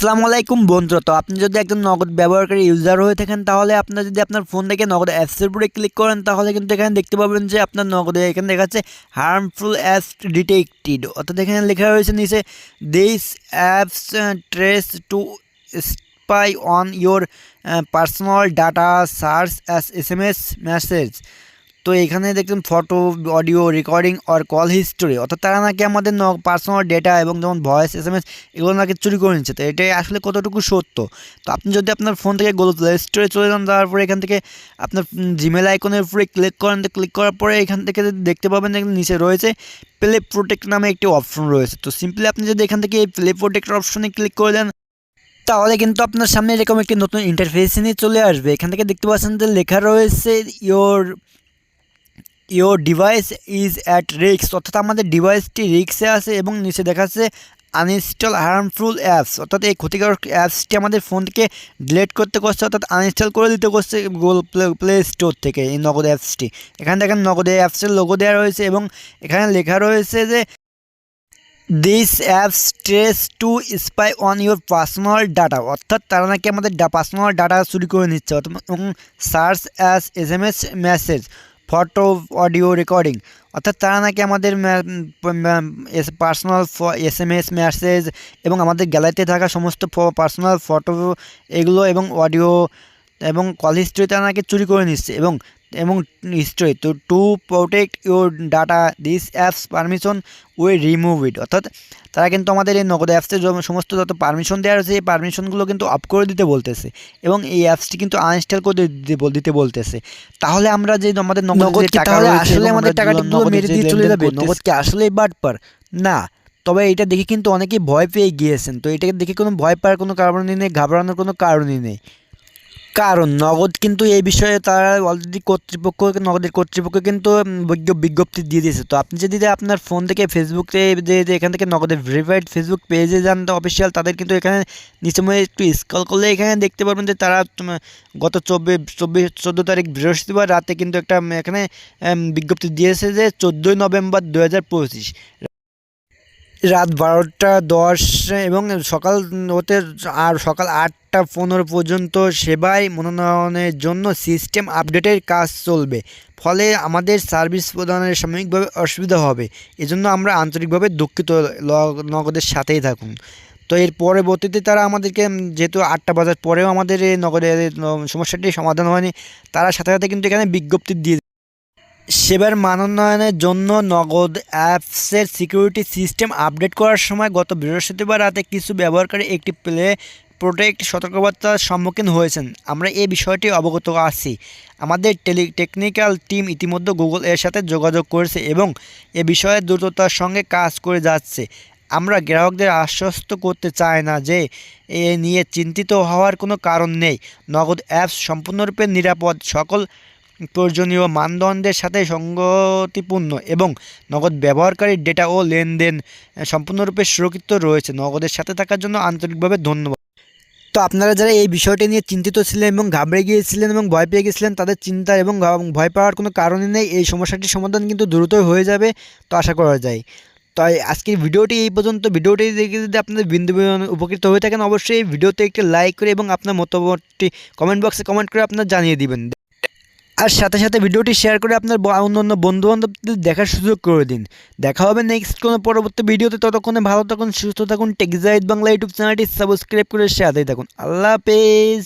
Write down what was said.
আসসালামু আলাইকুম বন্ধুরা, তো আপনি যদি একজন নগদ ব্যবহারকারী ইউজার হয়ে থাকেন, তাহলে আপনার যদি আপনার ফোন থেকে নগদ অ্যাপসের উপরে ক্লিক করেন, তাহলে কিন্তু এখানে দেখতে পাবেন যে আপনার নগদে এখানে দেখাচ্ছে হার্মফুল অ্যাপস ডিটেক্টেড অর্থাৎ এখানে লেখা রয়েছে নিচে this apps trace to spy on your personal data search as S M S message তো এখানে দেখছেন ফটো অডিও রেকর্ডিং আর কল হিস্টোরি অর্থাৎ তারা নাকি আমাদের পার্সোনাল ডেটা এবং যেমন ভয়েস এস এম এস এগুলো নাকি চুরি করে নিচ্ছে। তো এটাই আসলে কতটুকু সত্য? তো আপনি যদি আপনার ফোন থেকে গুগল প্লে স্টোরে চলে যান, তারপরে এখান থেকে আপনার জিমেল আইকনের উপরে ক্লিক করেন, তো ক্লিক করার পরে এখান থেকে দেখতে পাবেন নিচে রয়েছে প্লে প্রোটেক্ট নামে একটি অপশন রয়েছে। তো সিম্পলি আপনি যদি এখান থেকে এই প্লে প্রোটেক্ট অপশনে ক্লিক করে দেন, তাহলে কিন্তু আপনার সামনে এরকম একটি নতুন ইন্টারফেস নিয়ে চলে আসবে। এখান থেকে দেখতে পাচ্ছেন যে লেখা রয়েছে your your device is at রিক্স অর্থাৎ আমাদের ডিভাইসটি রিক্সে আছে এবং নিচে দেখাচ্ছে আনইনস্টল হার্মফুল অ্যাপস অর্থাৎ এই ক্ষতিকারক অ্যাপসটি আমাদের ফোন থেকে ডিলেট করতে করছে, অর্থাৎ আনইনস্টল করে দিতে করছে গুগল প্লে স্টোর থেকে এই নগদ অ্যাপসটি এখানে দেখেন নগদ অ্যাপসের লোগো দেওয়া রয়েছে এবং এখানে লেখা রয়েছে যে this apps trace to spy on your personal data অর্থাৎ তারা নাকি আমাদের পার্সোনাল ডাটা চুরি করে নিচ্ছে এবং search as S M S message photo, audio recording. অর্থাৎ তারা নাকি আমাদের personal S M S, message এবং আমাদের গ্যালারিতে থাকা সমস্ত পার্সোনাল ফটো এগুলো এবং অডিও এবং কল হিস্ট্রি তারা নাকি চুরি করে নিচ্ছে এবং এবং হিস্ট্রি তো to protect your data this apps permission we remove it অর্থাৎ তারা কিন্তু আমাদের এই নগদ অ্যাপসের সমস্ত যত পারমিশন দেওয়া রয়েছে এই পারমিশনগুলো কিন্তু অফ করে দিতে বলতেছে এবং এই অ্যাপসটি কিন্তু আনইনস্টল করে দিতে দিতে বলতেছে। তাহলে আমরা যে আমাদের নগদ টাকা আসলে আমাদের টাকাটা পুরো মেরে দিয়ে চলে যাবে? নগদ কি বাটপার না তবে এটা দেখে কিন্তু অনেকেই ভয় পেয়ে গিয়েছেন। তো এটাকে দেখে কোনো ভয় পাওয়ার কোনো কারণই নেই ঘাবড়ানোর কোনো কারণই নেই। কারণ নগদ কিন্তু এই বিষয়ে তারা অলরেডি কর্তৃপক্ষ, নগদের কর্তৃপক্ষ কিন্তু বিজ্ঞপ্তি দিয়ে দিয়েছে। তো আপনি যদি আপনার ফোন থেকে ফেসবুকে যে এখান থেকে নগদের ভেরিফাইড ফেসবুক পেজে যান, তো অফিসিয়াল তাদের কিন্তু এখানে নিচে মধ্যে একটু স্কল করলে এখানে দেখতে পারবেন যে তারা গত চব্বিশ চব্বিশ, চোদ্দ তারিখ বৃহস্পতিবার রাতে কিন্তু একটা এখানে বিজ্ঞপ্তি দিয়েছে যে চোদ্দোই নভেম্বর দু হাজার পঁচিশ। রাত বারোটা দশ এবং সকাল হতে আর সকাল আটটা পনেরো পর্যন্ত সেবায় মনোনয়নের জন্য সিস্টেম আপডেটের কাজ চলবে। ফলে আমাদের সার্ভিস প্রদানের সাময়িকভাবে অসুবিধা হবে। এজন্য আমরা আন্তরিকভাবে দুঃখিত নগদের সাথেই থাকুন। তো এর পরবর্তীতে তারা আমাদেরকে যেহেতু আটটা বাজার পরেও আমাদের নগদের সমস্যাটি সমাধান হয়নি, তারা সাথে সাথে কিন্তু এখানে বিজ্ঞপ্তি দিয়ে সেবার মানোন্নয়নের জন্য নগদ অ্যাপসের সিকিউরিটি সিস্টেম আপডেট করার সময় গত বৃহস্পতিবার রাতে কিছু ব্যবহারকারী একটি প্লে প্রোটেক্ট সতর্কবার্তার সম্মুখীন হয়েছেন। আমরা এই বিষয়টি অবগত আছি। আমাদের টেলি টেকনিক্যাল টিম ইতিমধ্যে গুগল এর সাথে যোগাযোগ করেছে এবং এ বিষয়ে দ্রুততার সঙ্গে কাজ করে যাচ্ছে। আমরা গ্রাহকদের আশ্বস্ত করতে চাই না যে এ নিয়ে চিন্তিত হওয়ার কোনো কারণ নেই। নগদ অ্যাপস সম্পূর্ণরূপে নিরাপদ। সকল প্রয়োজনীয় মানদণ্ডের সাথে সঙ্গতিপূর্ণ এবং নগদ ব্যবহারকারীর ডেটা ও লেনদেন সম্পূর্ণরূপে সুরক্ষিত রয়েছে। নগদের সাথে থাকার জন্য আন্তরিকভাবে ধন্যবাদ। তো আপনারা যারা এই বিষয়টি নিয়ে চিন্তিত ছিলেন এবং ঘাবড়ে গিয়েছিলেন এবং ভয় পেয়ে গেছিলেন তাদের চিন্তা এবং ভয় পাওয়ার কোনো কারণই নেই। এই সমস্যাটির সমাধান কিন্তু দ্রুতই হয়ে যাবে, তো আশা করা যায়। তাই আজকের ভিডিওটি এই পর্যন্ত। ভিডিওটি দেখে যদি আপনাদের বিন্দু উপকৃত হয়ে থাকেন, অবশ্যই ভিডিওতে একটি লাইক করে এবং আপনার মতামতটি কমেন্ট বক্সে কমেন্ট করে আপনার জানিয়ে দিবেন। আর সাথে সাথে ভিডিওটি শেয়ার করে আপনার অন্য অন্য বন্ধুবান্ধবদের দেখার সুযোগ করে দিন। দেখা হবে নেক্সট কোনো পরবর্তী ভিডিওতে। ততক্ষণে ভালো থাকুন, সুস্থ থাকুন টেকজাইড বাংলা ইউটিউব চ্যানেলটি সাবস্ক্রাইব করে সাথেই থাকুন। আল্লাহ হাফেজ।